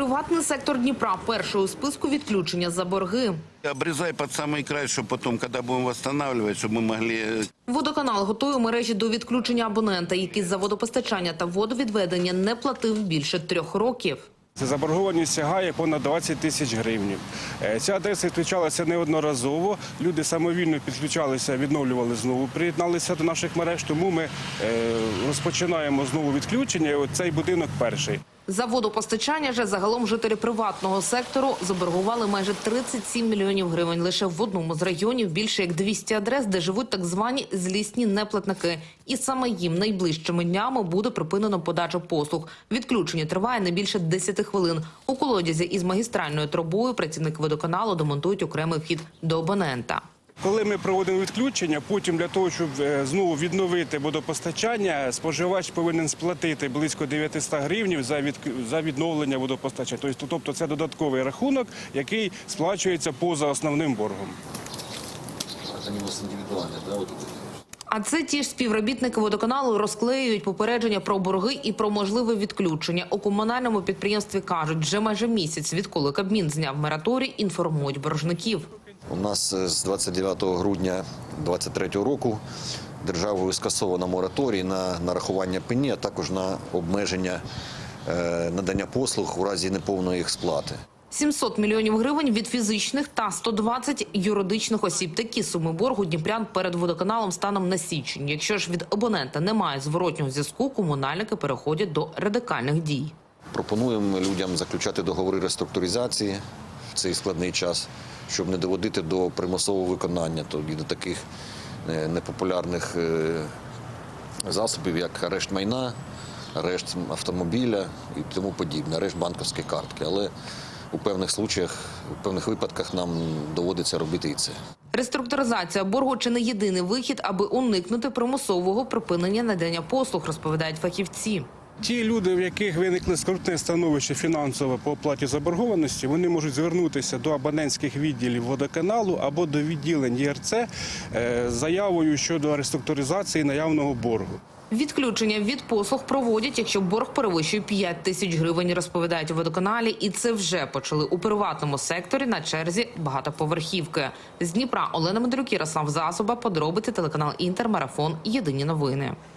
Приватний сектор Дніпра перший у списку відключення за борги. Обрезай под самый край, чтобы потом, когда будем восстанавливать, чтобы мы могли э, Водоканал готує мережі до відключення абонента, який за водопостачання та водовідведення не платив більше трьох років. Це заборгованість сягає понад 20 тисяч гривень. Е, Ця адреса відключалася неодноразово. Люди самовільно підключалися, відновлювали знову, приєдналися до наших мереж. Тому ми е, розпочинаємо знову відключення. І от цей будинок перший. За водопостачання же загалом жителі приватного сектору заборгували майже 37 мільйонів гривень. Лише в одному з районів більше як 200 адрес, де живуть так звані злісні неплатники. І саме їм найближчими днями буде припинено подача послуг. Відключення триває не більше 10 хвилин. У колодязі із магістральною трубою працівники водоканалу демонтують окремий вхід до абонента. Коли ми проводимо відключення, потім для того, щоб е, знову відновити водопостачання, споживач повинен сплатити близько 900 гривень за від за відновлення водопостачання. Тобто, це додатковий рахунок, який сплачується поза основним боргом. А це ті ж співробітники водоканалу розклеюють попередження про борги і про можливе відключення. У комунальному підприємстві кажуть, вже майже місяць, відколи Кабмін зняв мораторій, інформують боржників. У нас е, з 29 грудня 2023 року державою скасовано мораторій на нарахування пені, а також на обмеження е, надання послуг у разі неповної їх сплати. 700 мільйонів гривень від фізичних та 120 юридичних осіб. Такі суми боргу Дніпрян перед водоканалом станом на січень. Якщо ж від абонента немає зворотнього зв'язку, комунальники переходять до радикальних дій. Пропонуємо людям заключати договори реструктуризації в цей складний час, щоб не доводити до примусового виконання, тобто до таких е, непопулярних е, засобів, як арешт майна, арешт автомобіля і тому подібне, арешт банківської картки. Але у певних случаях, у певних випадках нам доводиться робити і це. Реструктуризація боргу чи не єдиний вихід, аби уникнути примусового припинення надання послуг, розповідають фахівці. Ті люди, в яких виникло скрутне становище фінансове по оплаті заборгованості, вони можуть звернутися до абонентських відділів водоканалу або до відділень ЄРЦ е, заявою щодо реструктуризації наявного боргу. Відключення від послуг проводять, якщо борг перевищує 5 тисяч гривень, розповідають у водоканалі. І це вже почали у приватному секторі на черзі багатоповерхівки. З Дніпра Олена Медрюк, Ярослав Засоба, подробиці телеканал Інтер, Марафон, Єдині новини.